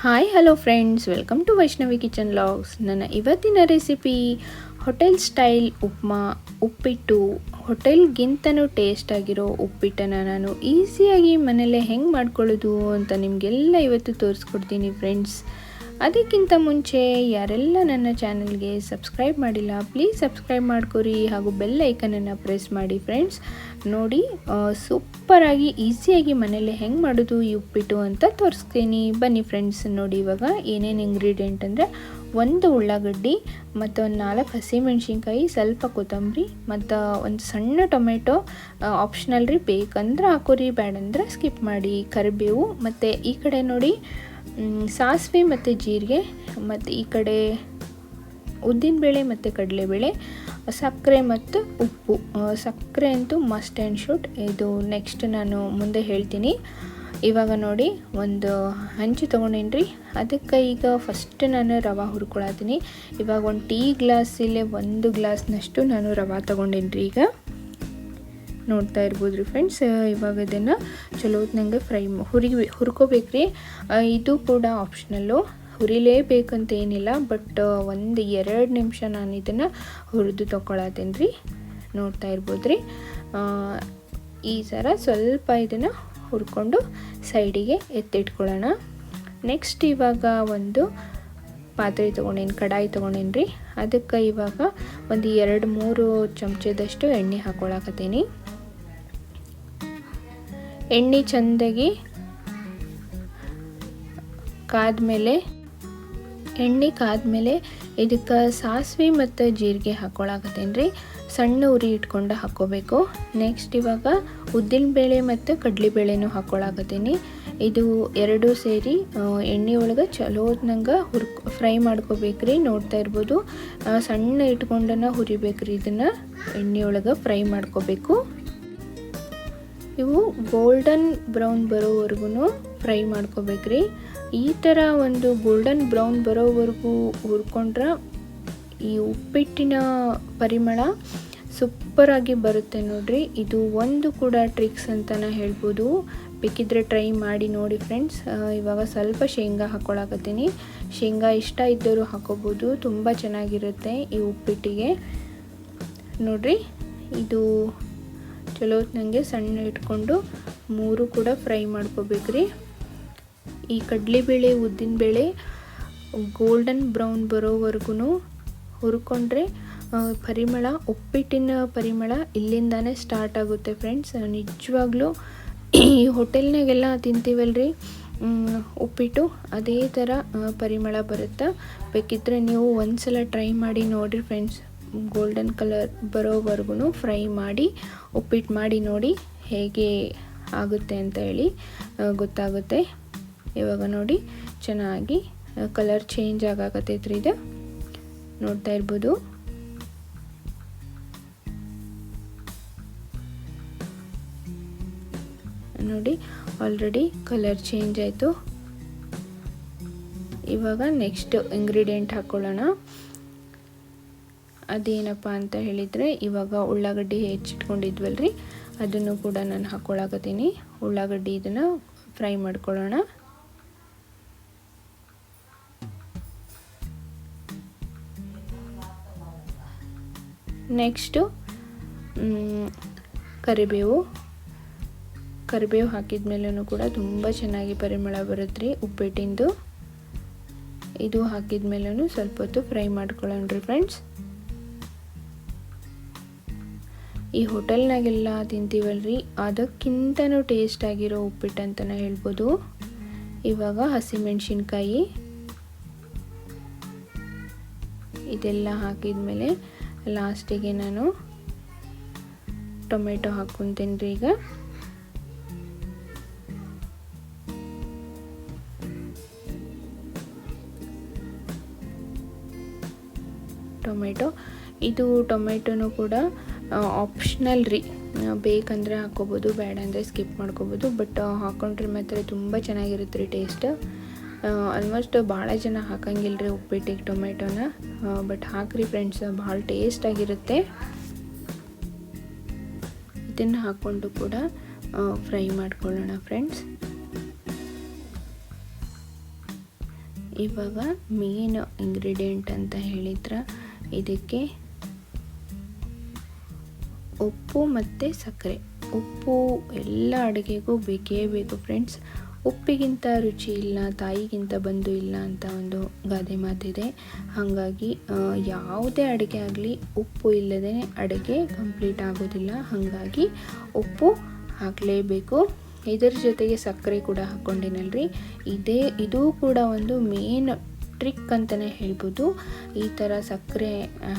Hi hello friends welcome to Vaishnavi kitchen logs ನನ್ನ ಇವತ್ತಿನ recipe hotel style upma ಉಪ್ಪಿಟ್ಟು ಹೋಟೆಲ್ಗಿಂತನೂ taste ಆಗಿರೋ ಉಪ್ಪಿಟ್ಟನ್ನು ನಾನು ಈಸಿಯಾಗಿ ಮನೆಯಲ್ಲೇ ಹೆಂಗೆ ಮಾಡ್ಕೊಳ್ಳೋದು ಅಂತ ನಿಮಗೆಲ್ಲ ಇವತ್ತು ತೋರಿಸ್ಕೊಡ್ತೀನಿ ಫ್ರೆಂಡ್ಸ್ ಅದಕ್ಕಿಂತ ಮುಂಚೆ ಯಾರೆಲ್ಲ ನನ್ನ ಚಾನಲ್ಗೆ ಸಬ್ಸ್ಕ್ರೈಬ್ ಮಾಡಿಲ್ಲ ಪ್ಲೀಸ್ ಸಬ್ಸ್ಕ್ರೈಬ್ ಮಾಡ್ಕೊರಿ ಹಾಗೂ ಬೆಲ್ ಐಕನನ್ನು ಪ್ರೆಸ್ ಮಾಡಿ ಫ್ರೆಂಡ್ಸ್ ನೋಡಿ ಸೂಪರಾಗಿ ಈಸಿಯಾಗಿ ಮನೇಲಿ ಹೆಂಗೆ ಮಾಡೋದು ಈ ಉಪ್ಪಿಟ್ಟು ಅಂತ ತೋರಿಸ್ತೀನಿ. ಬನ್ನಿ ಫ್ರೆಂಡ್ಸ್ ನೋಡಿ ಇವಾಗ ಏನೇನು ಇಂಗ್ರೀಡಿಯೆಂಟ್ ಅಂದರೆ ಒಂದು ಉಳ್ಳಾಗಡ್ಡಿ ಮತ್ತು ಒಂದು ನಾಲ್ಕು ಹಸಿಮೆಣ್ಸಿನ್ಕಾಯಿ, ಸ್ವಲ್ಪ ಕೊತ್ತಂಬರಿ ಮತ್ತು ಒಂದು ಸಣ್ಣ ಟೊಮೆಟೊ ಆಪ್ಷನಲ್ ರೀ ಬೇಕಂದ್ರೆ ಹಾಕೋರಿ ಬೇಡಂದ್ರೆ ಸ್ಕಿಪ್ ಮಾಡಿ. ಕರಿಬೇವು ಮತ್ತು ಈ ಕಡೆ ನೋಡಿ ಸಾಸಿವೆ ಮತ್ತು ಜೀರಿಗೆ, ಮತ್ತು ಈ ಕಡೆ ಉದ್ದಿನಬೇಳೆ ಮತ್ತು ಕಡಲೆಬೇಳೆ ಸಕ್ಕರೆ ಮತ್ತು ಉಪ್ಪು. ಸಕ್ಕರೆ ಅಂತೂ ಮಸ್ಟ್ ಆ್ಯಂಡ್ ಶೂಟ್ ಇದು ನೆಕ್ಸ್ಟ್ ನಾನು ಮುಂದೆ ಹೇಳ್ತೀನಿ. ಇವಾಗ ನೋಡಿ, ಒಂದು ಹಂಚು ತೊಗೊಂಡೇನಿ ರೀ ಅದಕ್ಕೆ ಈಗ ಫಸ್ಟ್ ನಾನು ರವೆ ಹುರ್ಕೊಳತ್ತೀನಿ. ಇವಾಗ ಒಂದು ಟೀ ಗ್ಲಾಸಲ್ಲೇ ಒಂದು ಗ್ಲಾಸ್ನಷ್ಟು ನಾನು ರವೆ ತೊಗೊಂಡೇನಿ ರೀ ಈಗ. ನೋಡ್ತಾ ಇರ್ಬೋದು ರೀ ಫ್ರೆಂಡ್ಸ್ ಇವಾಗ ಇದನ್ನು ಚಲೋ ನಂಗೆ ಫ್ರೈ ಹುರಿ ಹುರ್ಕೋಬೇಕು ರೀ ಇದು ಕೂಡ ಆಪ್ಷನಲ್ಲು ಹುರಿಲೇಬೇಕಂತ ಏನಿಲ್ಲ ಬಟ್ ಒಂದು ಎರಡು ನಿಮಿಷ ನಾನು ಇದನ್ನು ಹುರಿದು ತೊಗೊಳತ್ತೀನಿ ರೀ ನೋಡ್ತಾ ಇರ್ಬೋದು ರೀ ಈ ಥರ ಸ್ವಲ್ಪ ಇದನ್ನು ಹುರ್ಕೊಂಡು ಸೈಡಿಗೆ ಎತ್ತಿಟ್ಕೊಳ್ಳೋಣ. ನೆಕ್ಸ್ಟ್ ಇವಾಗ ಒಂದು ಪಾತ್ರೆ ತೊಗೊಂಡೇನು ಕಡಾಯಿ ತೊಗೊಂಡೇನು ರೀ ಅದಕ್ಕೆ ಇವಾಗ ಒಂದು ಎರಡು ಮೂರು ಚಮಚದಷ್ಟು ಎಣ್ಣೆ ಹಾಕ್ಕೊಳಕತ್ತೀನಿ ಎಣ್ಣೆ ಚೆಂದಾಗಿ ಕಾದ್ಮೇಲೆ, ಎಣ್ಣೆ ಕಾದ್ಮೇಲೆ ಇದಕ್ಕೆ ಸಾಸಿವೆ ಮತ್ತು ಜೀರಿಗೆ ಹಾಕ್ಕೊಳಕತ್ತೇನೆ ರೀ ಸಣ್ಣ ಉರಿ ಇಟ್ಕೊಂಡು ಹಾಕ್ಕೋಬೇಕು ನೆಕ್ಸ್ಟ್ ಇವಾಗ ಉದ್ದಿನಬೇಳೆ ಮತ್ತು ಕಡಲೆಬೇಳೆನೂ ಹಾಕ್ಕೊಳಕತ್ತೀನಿ ಇದು ಎರಡೂ ಸೇರಿ ಎಣ್ಣೆ ಒಳಗೆ ಚಲೋ ನಂಗೆ ಹುರ್ ಫ್ರೈ ಮಾಡ್ಕೋಬೇಕ್ರಿ, ನೋಡ್ತಾ ಇರ್ಬೋದು. ಸಣ್ಣ ಇಟ್ಕೊಂಡನ ಹುರಿಬೇಕ್ರಿ ಇದನ್ನು. ಎಣ್ಣೆ ಒಳಗೆ ಫ್ರೈ ಮಾಡ್ಕೋಬೇಕು. ಇವು ಗೋಲ್ಡನ್ ಬ್ರೌನ್ ಬರೋವರೆಗೂ ಫ್ರೈ ಮಾಡ್ಕೋಬೇಕ್ರಿ. ಈ ಥರ ಒಂದು ಗೋಲ್ಡನ್ ಬ್ರೌನ್ ಬರೋವರೆಗೂ ಹುರ್ಕೊಂಡ್ರೆ ಈ ಉಪ್ಪಿಟ್ಟಿನ ಪರಿಮಳ ಸೂಪರಾಗಿ ಬರುತ್ತೆ ನೋಡ್ರಿ. ಇದು ಒಂದು ಕೂಡ ಟ್ರಿಕ್ಸ್ ಅಂತಲೇ ಹೇಳ್ಬೋದು. ಬೇಕಿದ್ರೆ ಟ್ರೈ ಮಾಡಿ ನೋಡಿ ಫ್ರೆಂಡ್ಸ್ ಇವಾಗ ಸ್ವಲ್ಪ ಶೇಂಗಾ ಹಾಕ್ಕೊಳಕತ್ತೀನಿ ಶೇಂಗಾ ಇಷ್ಟ ಇದ್ದರೂ ಹಾಕೋಬೋದು. ತುಂಬ ಚೆನ್ನಾಗಿರುತ್ತೆ ಈ ಉಪ್ಪಿಟ್ಟಿಗೆ. ನೋಡ್ರಿ, ಇದು ಚಲೋ ನನಗೆ ಸಣ್ಣ ಇಟ್ಕೊಂಡು ಮೂರು ಕೂಡ ಫ್ರೈ ಮಾಡ್ಕೋಬೇಕ್ರಿ ಈ ಕಡಲೆಬೇಳೆ ಉದ್ದಿನಬೇಳೆ ಗೋಲ್ಡನ್ ಬ್ರೌನ್ ಬರೋವರೆಗೂ ಹುರ್ಕೊಂಡ್ರೆ ಪರಿಮಳ, ಉಪ್ಪಿಟ್ಟಿನ ಪರಿಮಳ ಇಲ್ಲಿಂದಾನೇ ಸ್ಟಾರ್ಟ್ ಆಗುತ್ತೆ ಫ್ರೆಂಡ್ಸ್ ನಿಜವಾಗ್ಲೂ ಈ ಹೋಟೆಲ್ನಾಗೆಲ್ಲ ತಿಂತೀವಲ್ರಿ? ಉಪ್ಪಿಟ್ಟು ಅದೇ ಥರ ಪರಿಮಳ ಬರುತ್ತೆ? ಬೇಕಿದ್ದರೆ ನೀವು ಒಂದು ಸಲ ಟ್ರೈ ಮಾಡಿ ನೋಡಿರಿ ಫ್ರೆಂಡ್ಸ್ ಗೋಲ್ಡನ್ ಕಲರ್ ಬರೋವರೆಗೂ ಫ್ರೈ ಮಾಡಿ ಉಪ್ಪಿಟ್ಟು ಮಾಡಿ ನೋಡಿ ಹೇಗೆ ಆಗುತ್ತೆ ಅಂತ ಹೇಳಿ ಗೊತ್ತಾಗುತ್ತೆ. ಇವಾಗ ನೋಡಿ ಚೆನ್ನಾಗಿ ಕಲರ್ ಚೇಂಜ್ ಆಗಾಕತ್ತೈತ್ರಿ ಇದು. ನೋಡ್ತಾ ಇರ್ಬೋದು. ನೋಡಿ ಆಲ್ರೆಡಿ ಕಲರ್ ಚೇಂಜ್ ಆಯಿತು. ಇವಾಗ ನೆಕ್ಸ್ಟ್ ಇಂಗ್ರೀಡಿಯೆಂಟ್ ಹಾಕ್ಕೊಳ್ಳೋಣ ಅದೇನಪ್ಪ ಅಂತ ಹೇಳಿದರೆ, ಇವಾಗ ಉಳ್ಳಾಗಡ್ಡಿ ಹೆಚ್ಚಿಟ್ಕೊಂಡಿದ್ವಲ್ರಿ, ಅದನ್ನು ಕೂಡ ನಾನು ಹಾಕ್ಕೊಳಕತ್ತೀನಿ ಉಳ್ಳಾಗಡ್ಡಿ ಇದನ್ನು ಫ್ರೈ ಮಾಡ್ಕೊಳ್ಳೋಣ. ನೆಕ್ಸ್ಟು ಕರಿಬೇವು. ಕರಿಬೇವು ಹಾಕಿದ ಮೇಲೂ ಕೂಡ ತುಂಬ ಚೆನ್ನಾಗಿ ಪರಿಮಳ ಬರುತ್ತೆ ರೀ ಉಪ್ಪಿಟ್ಟಿಂದು. ಇದು ಹಾಕಿದ ಮೇಲೂ ಸ್ವಲ್ಪ ಹೊತ್ತು ಫ್ರೈ ಮಾಡ್ಕೊಳ್ಳೋಣ ರೀ ಫ್ರೆಂಡ್ಸ್ ಈ ಹೋಟೆಲ್ನಾಗೆಲ್ಲ ತಿಂತೀವಲ್ರಿ? ಅದಕ್ಕಿಂತನೂ ಟೇಸ್ಟ್ ಆಗಿರೋ ಉಪ್ಪಿಟ್ಟು ಅಂತಲೇ ಹೇಳ್ಬೋದು. ಇವಾಗ ಹಸಿಮೆಣ್ಸಿನ್ಕಾಯಿ. ಇದೆಲ್ಲ ಹಾಕಿದ ಮೇಲೆ ಲಾಸ್ಟಿಗೆ ನಾನು ಟೊಮೆಟೊ ಹಾಕ್ಕೊತೀನಿ ರೀ ಈಗ. ಟೊಮೆಟೊ. ಇದು ಟೊಮೆಟೊನು ಕೂಡ ಆಪ್ಷನಲ್ ರೀ. ಬೇಕಂದರೆ ಹಾಕ್ಕೋಬೋದು, ಬೇಡ ಅಂದರೆ ಸ್ಕಿಪ್ ಮಾಡ್ಕೋಬೋದು ಬಟ್ ಹಾಕೊಂಡ್ರೆ ಮಾತ್ರ ತುಂಬ ಚೆನ್ನಾಗಿರುತ್ತೆ ರೀ ಟೇಸ್ಟ್ ಆಲ್ಮೋಸ್ಟ್ ಭಾಳ ಜನ ಹಾಕಂಗಿಲ್ಲ ರೀ ಉಪ್ಪಿಟ್ಟಿಗೆ ಟೊಮೆಟೊನ ಬಟ್ ಹಾಕ್ರಿ ಫ್ರೆಂಡ್ಸ್ ಭಾಳ ಟೇಸ್ಟಾಗಿರುತ್ತೆ ಇದನ್ನು ಹಾಕ್ಕೊಂಡು ಕೂಡ ಫ್ರೈ ಮಾಡ್ಕೊಳ್ಳೋಣ ಫ್ರೆಂಡ್ಸ್ ಇವಾಗ ಮೇನ್ ಇಂಗ್ರೀಡಿಯೆಂಟ್ ಅಂತ ಹೇಳಿದ್ರೆ, ಇದಕ್ಕೆ ಉಪ್ಪು ಮತ್ತು ಸಕ್ಕರೆ. ಉಪ್ಪು ಎಲ್ಲ ಅಡುಗೆಗೂ ಬೇಕೇ ಬೇಕು ಫ್ರೆಂಡ್ಸ್. ಉಪ್ಪಿಗಿಂತ ರುಚಿ ಇಲ್ಲ, ತಾಯಿಗಿಂತ ಬಂದು ಇಲ್ಲ ಅಂತ ಒಂದು ಗಾದೆ ಮಾತಿದೆ. ಹಾಗಾಗಿ ಯಾವುದೇ ಅಡುಗೆ ಆಗಲಿ ಉಪ್ಪು ಇಲ್ಲದೇ ಅಡುಗೆ ಕಂಪ್ಲೀಟ್ ಆಗೋದಿಲ್ಲ. ಹಾಗಾಗಿ ಉಪ್ಪು ಹಾಕಲೇಬೇಕು. ಇದರ ಜೊತೆಗೆ ಸಕ್ಕರೆ ಕೂಡ ಹಾಕ್ಕೊಂಡಿನಲ್ರಿ. ಇದೇ, ಇದೂ ಕೂಡ ಒಂದು ಮೇನ್ ಟ್ರಿಕ್ ಅಂತಲೇ ಹೇಳ್ಬೋದು. ಈ ಥರ ಸಕ್ಕರೆ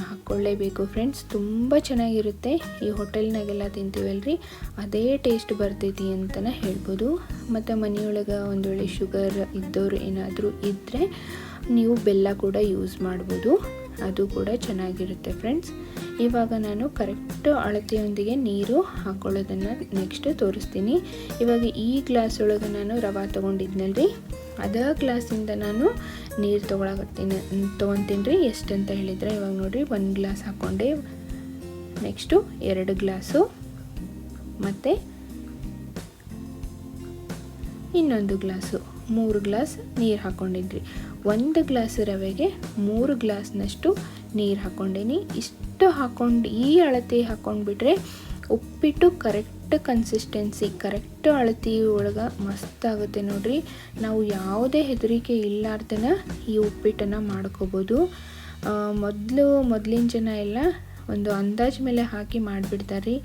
ಹಾಕ್ಕೊಳ್ಳೇಬೇಕು ಫ್ರೆಂಡ್ಸ್ ತುಂಬ ಚೆನ್ನಾಗಿರುತ್ತೆ. ಈ ಹೋಟೆಲ್ನಾಗೆಲ್ಲ ತಿಂತೀವಲ್ರಿ? ಅದೇ ಟೇಸ್ಟ್ ಬರ್ತೈತಿ ಅಂತಲೇ ಹೇಳ್ಬೋದು. ಮತ್ತು ಮನೆಯೊಳಗೆ ಒಂದು ವೇಳೆ ಶುಗರ್ ಇದ್ದವ್ರು ಏನಾದರೂ ಇದ್ದರೆ ನೀವು ಬೆಲ್ಲ ಕೂಡ ಯೂಸ್ ಮಾಡ್ಬೋದು. ಅದು ಕೂಡ ಚೆನ್ನಾಗಿರುತ್ತೆ ಫ್ರೆಂಡ್ಸ್ ಇವಾಗ ನಾನು ಕರೆಕ್ಟ್ ಅಳತೆಯೊಂದಿಗೆ ನೀರು ಹಾಕ್ಕೊಳ್ಳೋದನ್ನು ನೆಕ್ಸ್ಟ್ ತೋರಿಸ್ತೀನಿ. ಇವಾಗ ಈ ಗ್ಲಾಸ್ ಒಳಗೆ ನಾನು ರವೆ ತೊಗೊಂಡಿದ್ನಲ್ರಿ? ಅದೇ ಗ್ಲಾಸಿಂದ ನಾನು ನೀರು ತೊಗೊಳಕತ್ತೀನಿ ತೊಗೊತೀನಿ ರೀ ಎಷ್ಟು ಅಂತ ಹೇಳಿದರೆ ಇವಾಗ ನೋಡಿರಿ ಒಂದು ಗ್ಲಾಸ್ ಹಾಕ್ಕೊಂಡೆ ನೆಕ್ಸ್ಟು ಎರಡು ಗ್ಲಾಸು ಮತ್ತು ಇನ್ನೊಂದು ಗ್ಲಾಸು, ಮೂರು ಗ್ಲಾಸ್ ನೀರು ಹಾಕ್ಕೊಂಡಿದ್ರಿ ಒಂದು ಗ್ಲಾಸ್ ರವೆಗೆ ಮೂರು ಗ್ಲಾಸ್ನಷ್ಟು ನೀರು ಹಾಕ್ಕೊಂಡೀನಿ ಇಷ್ಟು ಹಾಕ್ಕೊಂಡು ಈ ಅಳತೆ ಹಾಕ್ಕೊಂಡ್ಬಿಟ್ರೆ ಉಪ್ಪಿಟ್ಟು ಕರೆಕ್ಟ್ ಕನ್ಸಿಸ್ಟೆನ್ಸಿ ಕರೆಕ್ಟ್ ಅಳತಿ ಒಳಗೆ ಮಸ್ತ್ ಆಗುತ್ತೆ ನೋಡ್ರಿ. ನಾವು ಯಾವುದೇ ಹೆದರಿಕೆ ಇಲ್ಲಾರ್ದನ ಈ ಉಪ್ಪಿಟ್ಟನ್ನು ಮಾಡ್ಕೋಬೋದು. ಮೊದಲು, ಮೊದಲಿನ ಜನ ಎಲ್ಲ ಒಂದು ಅಂದಾಜು ಮೇಲೆ ಹಾಕಿ ಮಾಡಿಬಿಡ್ತಾರೆ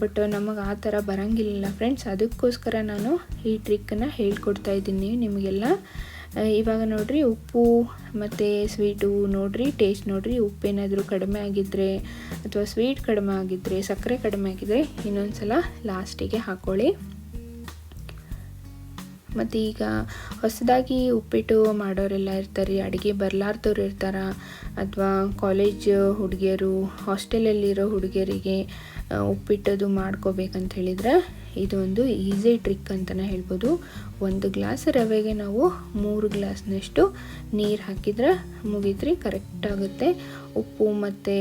ಬಟ್ ನಮಗೆ ಆ ಥರ ಬರಂಗಿಲ್ಲ ಫ್ರೆಂಡ್ಸ್. ಅದಕ್ಕೋಸ್ಕರ ನಾನು ಈ ಟ್ರಿಕ್ಕನ್ನು ಹೇಳ್ಕೊಡ್ತಾ ಇದ್ದೀನಿ ನಿಮಗೆಲ್ಲ. ಇವಾಗ ನೋಡಿರಿ ಉಪ್ಪು ಮತ್ತು ಸ್ವೀಟು ನೋಡಿರಿ ಟೇಸ್ಟ್ ನೋಡಿರಿ, ಉಪ್ಪೇನಾದರೂ ಕಡಿಮೆ ಆಗಿದ್ದರೆ ಅಥವಾ ಸ್ವೀಟ್ ಕಡಿಮೆ ಆಗಿದ್ದರೆ ಸಕ್ಕರೆ ಕಡಿಮೆ ಆಗಿದ್ದರೆ ಇನ್ನೊಂದು ಸಲ ಲಾಸ್ಟಿಗೆ ಹಾಕ್ಕೊಳ್ಳಿ ಮತ್ತು ಈಗ ಹೊಸದಾಗಿ ಉಪ್ಪಿಟ್ಟು ಮಾಡೋರೆಲ್ಲ ಇರ್ತಾರೆ, ಅಡುಗೆ ಬರಲಾರ್ದವ್ರು ಇರ್ತಾರ? ಅಥವಾ ಕಾಲೇಜ್ ಹುಡುಗಿಯರು ಹಾಸ್ಟೆಲಲ್ಲಿರೋ ಹುಡುಗಿಯರಿಗೆ ಉಪ್ಪಿಟ್ಟದು ಮಾಡ್ಕೋಬೇಕಂತ ಹೇಳಿದ್ರೆ ಇದೊಂದು ಈಸಿ ಟ್ರಿಕ್ ಅಂತಲೇ ಹೇಳ್ಬೋದು. ಒಂದು ಗ್ಲಾಸ್ ರವೆಗೆ ನಾವು ಮೂರು ಗ್ಲಾಸ್ನಷ್ಟು ನೀರು ಹಾಕಿದ್ರೆ ಮುಗಿದ್ರಿ ಕರೆಕ್ಟ್ ಆಗುತ್ತೆ. ಉಪ್ಪು ಮತ್ತು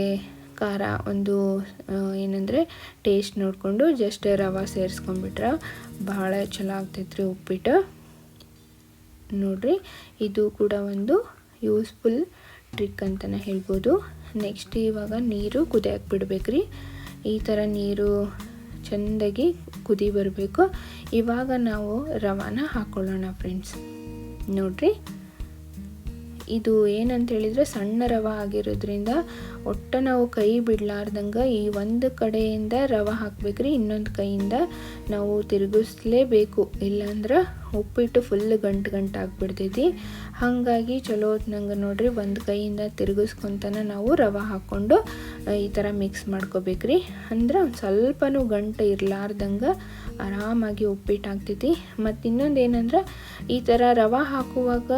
ಖಾರ ಒಂದು ಏನಂದರೆ ಟೇಸ್ಟ್ ನೋಡಿಕೊಂಡು ಜಸ್ಟ್ ರವೆ ಸೇರಿಸ್ಕೊಂಡ್ಬಿಟ್ರೆ ಭಾಳ ಚಲೋ ಆಗ್ತೈತ್ರಿ ಉಪ್ಪಿಟ್ಟು. ನೋಡ್ರಿ, ಇದು ಕೂಡ ಒಂದು ಯೂಸ್ಫುಲ್ ಟ್ರಿಕ್ ಅಂತಲೇ ಹೇಳ್ಬೋದು. ನೆಕ್ಸ್ಟ್ ಇವಾಗ ನೀರು ಕುದಿಯಕ್ಕೆ ಬಿಡ್ಬೇಕ್ರಿ. ಈ ಥರ ನೀರು ಚೆಂದಾಗಿ ಕುದಿ ಬರಬೇಕು. ಇವಾಗ ನಾವು ರವಾನ ಹಾಕ್ಕೊಳ್ಳೋಣ ಫ್ರೆಂಡ್ಸ್ ನೋಡ್ರಿ? ಇದು ಏನಂತ ಹೇಳಿದರೆ ಸಣ್ಣ ರವೆ ಆಗಿರೋದ್ರಿಂದ ಒಟ್ಟು ನಾವು ಕೈ ಬಿಡಲಾರ್ದಂಗೆ ಈ ಒಂದು ಕಡೆಯಿಂದ ರವೆ ಹಾಕ್ಬೇಕ್ರಿ, ಇನ್ನೊಂದು ಕೈಯಿಂದ ನಾವು ತಿರುಗಿಸ್ಲೇಬೇಕು. ಇಲ್ಲಾಂದ್ರೆ ಉಪ್ಪಿಟ್ಟು ಫುಲ್ ಗಂಟು ಗಂಟು ಆಗಿಬಿಡ್ತೈತಿ. ಹಾಗಾಗಿ ಚಲೋ ಹೊತ್ನಂಗೆ ನೋಡಿರಿ, ಒಂದು ಕೈಯಿಂದ ತಿರುಗಿಸ್ಕೊತಾನೆ ನಾವು ರವೆ ಹಾಕ್ಕೊಂಡು ಈ ಥರ ಮಿಕ್ಸ್ ಮಾಡ್ಕೋಬೇಕ್ರಿ. ಅಂದ್ರೆ ಒಂದು ಸ್ವಲ್ಪನೂ ಗಂಟು ಇರಲಾರ್ದಂಗೆ ಆರಾಮಾಗಿ ಉಪ್ಪಿಟ್ಟು ಆಗ್ತೈತಿ ಮತ್ತು ಇನ್ನೊಂದು ಏನಂದ್ರೆ, ಈ ಥರ ರವೆ ಹಾಕುವಾಗ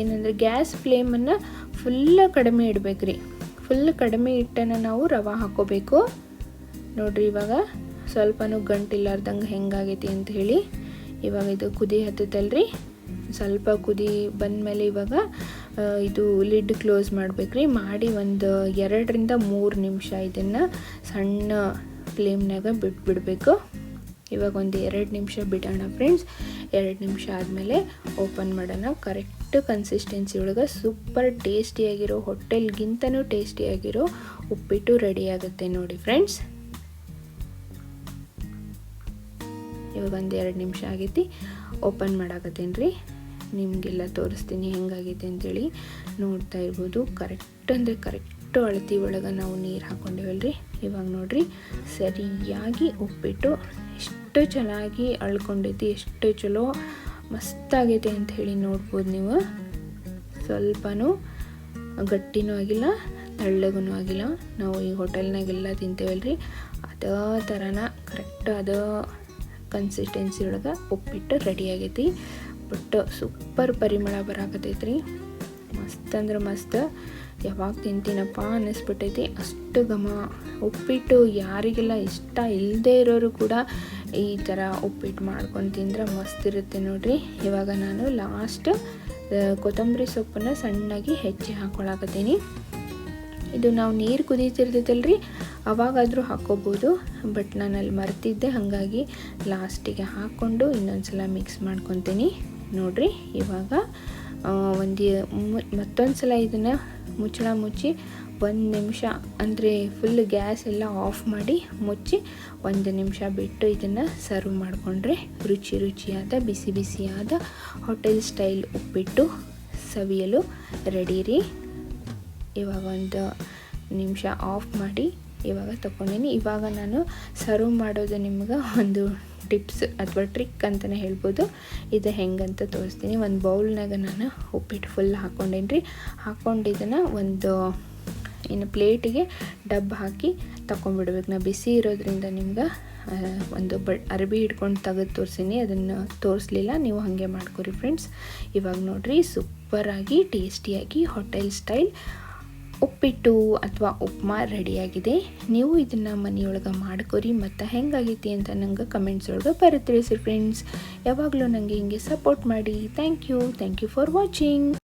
ಏನಂದರೆ ಗ್ಯಾಸ್ ಫ್ಲೇಮನ್ನು ಫುಲ್ಲ ಕಡಿಮೆ ಇಡಬೇಕ್ರಿ. ಫುಲ್ ಕಡಿಮೆ ಇಟ್ಟನ್ನು ನಾವು ರವೆ ಹಾಕೋಬೇಕು. ನೋಡ್ರಿ ಇವಾಗ ಸ್ವಲ್ಪನೂ ಗಂಟಿಲ್ಲಾರ್ದಂಗೆ ಹೆಂಗಾಗೈತಿ ಅಂತ ಹೇಳಿ ಇವಾಗ ಇದು ಕುದಿ ಹತ್ತೈತಲ್ರಿ ಸ್ವಲ್ಪ ಕುದಿ ಬಂದಮೇಲೆ ಇವಾಗ ಇದು ಲಿಡ್ ಕ್ಲೋಸ್ ಮಾಡಬೇಕ್ರಿ. ಮಾಡಿ ಒಂದು ಎರಡರಿಂದ ಮೂರು ನಿಮಿಷ ಇದನ್ನು ಸಣ್ಣ ಫ್ಲೇಮ್ನಾಗ ಬಿಟ್ಬಿಡ್ಬೇಕು. ಇವಾಗ ಒಂದು ಎರಡು ನಿಮಿಷ ಬಿಡೋಣ ಫ್ರೆಂಡ್ಸ್ ಎರಡು ನಿಮಿಷ ಆದಮೇಲೆ ಓಪನ್ ಮಾಡೋಣ. ಕರೆಕ್ಟ್ ಕನ್ಸಿಸ್ಟೆನ್ಸಿ ಒಳಗೆ ಸೂಪರ್ ಟೇಸ್ಟಿಯಾಗಿರೋ ಹೋಟೆಲ್ಗಿಂತನೂ ಟೇಸ್ಟಿಯಾಗಿರೋ ಉಪ್ಪಿಟ್ಟು ರೆಡಿ ಆಗುತ್ತೆ ನೋಡಿ ಫ್ರೆಂಡ್ಸ್ ಇವಾಗ ಒಂದು ಎರಡು ನಿಮಿಷ ಆಗೈತಿ. ಓಪನ್ ಮಾಡಾಕತ್ತೇನೆ ರೀ ನಿಮಗೆಲ್ಲ ತೋರಿಸ್ತೀನಿ ಹೆಂಗಾಗೈತೆ ಅಂತೇಳಿ. ನೋಡ್ತಾ ಇರ್ಬೋದು. ಕರೆಕ್ಟ್ ಅಂದರೆ ಕರೆಕ್ಟ್ ಅಳತಿ ಒಳಗೆ ನಾವು ನೀರು ಹಾಕ್ಕೊಂಡಿವಲ್ರಿ ಇವಾಗ ನೋಡಿರಿ, ಸರಿಯಾಗಿ ಉಪ್ಪಿಟ್ಟು ಎಷ್ಟು ಚೆನ್ನಾಗಿ ಅಳ್ಕೊಂಡೈತಿ, ಎಷ್ಟು ಚಲೋ ಮಸ್ತಾಗೈತೆ ಅಂತ ಹೇಳಿ ನೋಡ್ಬೋದು ನೀವು. ಸ್ವಲ್ಪನೂ ಗಟ್ಟಿನೂ ಆಗಿಲ್ಲ ತಳ್ಳಗೂ ಆಗಿಲ್ಲ. ನಾವು ಈ ಹೋಟೆಲ್ನಾಗೆಲ್ಲ ತಿಂತೇವಲ್ರಿ. ಅದೇ ಥರನ ಕರೆಕ್ಟ್ ಅದೇ ಕನ್ಸಿಸ್ಟೆನ್ಸಿ ಒಳಗೆ ಉಪ್ಪಿಟ್ಟು ರೆಡಿ ಆಗೈತಿ. ಬಟ್ ಸೂಪರ್ ಪರಿಮಳ ಬರಾಕತೈತ್ರಿ ಮಸ್ತ್ ಅಂದ್ರೆ ಮಸ್ತ್. ಯಾವಾಗ ತಿಂತೀನಪ್ಪ ಅನ್ನಿಸ್ಬಿಟ್ಟೈತಿ. ಅಷ್ಟು ಘಮ. ಉಪ್ಪಿಟ್ಟು ಯಾರಿಗೆಲ್ಲ ಇಷ್ಟ ಇಲ್ಲದೇ ಇರೋರು ಕೂಡ ಈ ಥರ ಉಪ್ಪಿಟ್ಟು ಮಾಡ್ಕೊಂಡು ತಿಂದರೆ ಮಸ್ತ್ ಇರುತ್ತೆ ನೋಡ್ರಿ. ಇವಾಗ ನಾನು ಲಾಸ್ಟ್ ಕೊತ್ತಂಬರಿ ಸೊಪ್ಪನ್ನು ಸಣ್ಣಾಗಿ ಹೆಚ್ಚಿ ಹಾಕ್ಕೊಳಕತ್ತೀನಿ ಇದು ನಾವು ನೀರು ಕುದೀತಿರ್ತೈತಲ್ರಿ, ಅವಾಗಾದರೂ ಹಾಕ್ಕೋಬೋದು ಬಟ್ ನಾನು ಅಲ್ಲಿ ಮರ್ತಿದ್ದೆ, ಹಾಗಾಗಿ ಲಾಸ್ಟಿಗೆ ಹಾಕ್ಕೊಂಡು ಇನ್ನೊಂದು ಸಲ ಮಿಕ್ಸ್ ಮಾಡ್ಕೊತೀನಿ. ನೋಡ್ರಿ, ಇವಾಗ ಒಂದು ಮತ್ತೊಂದು ಸಲ ಇದನ್ನು ಮುಚ್ಚಳ ಮುಚ್ಚಿ ಒಂದು ನಿಮಿಷ ಅಂದರೆ ಫುಲ್ ಗ್ಯಾಸ್ ಎಲ್ಲ ಆಫ್ ಮಾಡಿ ಮುಚ್ಚಿ ಒಂದು ನಿಮಿಷ ಬಿಟ್ಟು ಇದನ್ನು ಸರ್ವ್ ಮಾಡಿಕೊಂಡ್ರೆ ರುಚಿ ರುಚಿಯಾದ, ಬಿಸಿ ಬಿಸಿಯಾದ ಹೋಟೆಲ್ ಸ್ಟೈಲ್ ಉಪ್ಪಿಟ್ಟು ಸವಿಯಲು ರೆಡಿ ರೀ. ಇವಾಗ ಒಂದು ನಿಮಿಷ ಆಫ್ ಮಾಡಿ ಇವಾಗ ತೊಗೊಂಡಿನಿ ಇವಾಗ ನಾನು ಸರ್ವ್ ಮಾಡೋದು ನಿಮ್ಗೆ ಒಂದು ಟಿಪ್ಸ್ ಅಥವಾ ಟ್ರಿಕ್ ಅಂತಲೇ ಹೇಳ್ಬೋದು. ಇದು ಹೆಂಗಂತ ತೋರಿಸ್ತೀನಿ. ಒಂದು ಬೌಲ್ನಾಗ ನಾನು ಉಪ್ಪಿಟ್ಟು ಫುಲ್ ಹಾಕ್ಕೊಂಡೇನಿ ರೀ ಒಂದು ಇನ್ನು ಪ್ಲೇಟಿಗೆ ಡಬ್ ಹಾಕಿ ತಗೊಂಡ್ಬಿಡ್ಬೇಕು ನಾ ಬಿಸಿ ಇರೋದ್ರಿಂದ ನಿಮ್ಗೆ ಒಂದು ಬ, ಅರ್ಬಿ ಹಿಡ್ಕೊಂಡು ತೆಗೆದು ತೋರಿಸಿನಿ. ಅದನ್ನು ತೋರಿಸ್ಲಿಲ್ಲ. ನೀವು ಹಾಗೆ ಮಾಡ್ಕೊರಿ ಫ್ರೆಂಡ್ಸ್. ಇವಾಗ ನೋಡಿರಿ, ಸೂಪರಾಗಿ, ಟೇಸ್ಟಿಯಾಗಿ, ಹೋಟೆಲ್ ಸ್ಟೈಲ್ ಉಪ್ಪಿಟ್ಟು ಅಥವಾ ಉಪ್ಮಾ ರೆಡಿಯಾಗಿದೆ. ನೀವು ಇದನ್ನು ಮನೆಯೊಳಗೆ ಮಾಡ್ಕೊರಿ. ಮತ್ತು ಹೆಂಗಾಗೈತಿ ಅಂತ ನಂಗೆ ಕಮೆಂಟ್ಸ್ ಒಳಗೆ ಬರ ತಿಳಿಸಿ ಫ್ರೆಂಡ್ಸ್. ಯಾವಾಗಲೂ ನನಗೆ ಹಿಂಗೆ ಸಪೋರ್ಟ್ ಮಾಡಿ. Thank you thank you for watching